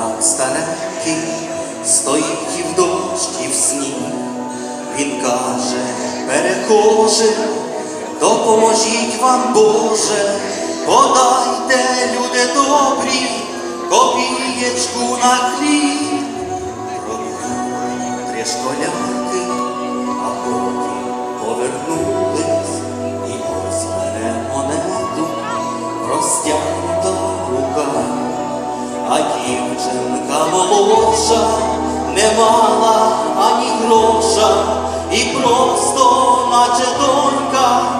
на станеки стоїть і в дощ, і в сні. Він каже, перехоже, допоможіть вам, Боже, подайте, люди добрі, копієчку на хліб, Пробують три школяки. та молодша не мала ані гроша, і просто, наче донька.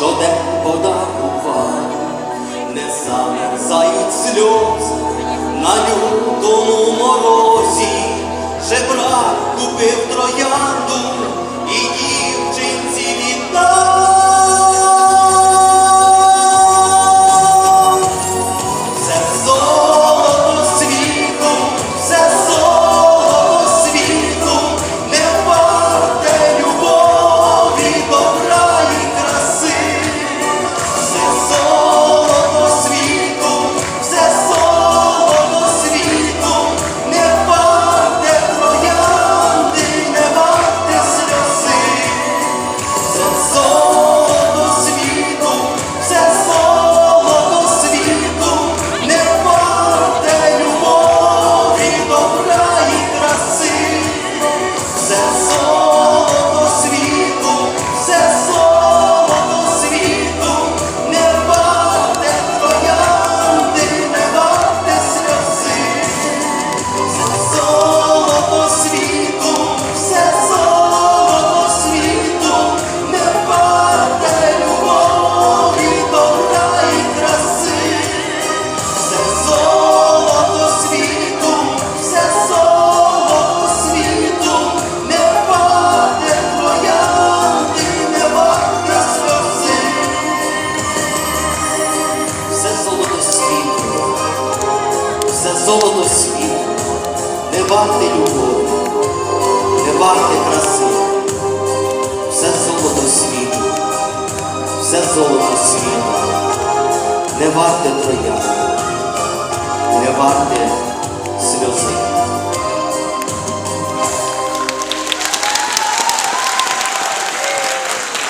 Що де подарував, не замерзають сльози на лютому морозі, жебрак купив троянду. золото світу, не варте любові, не варте краси, все золото світу, все золото світ, не варте троя, не варте сльози.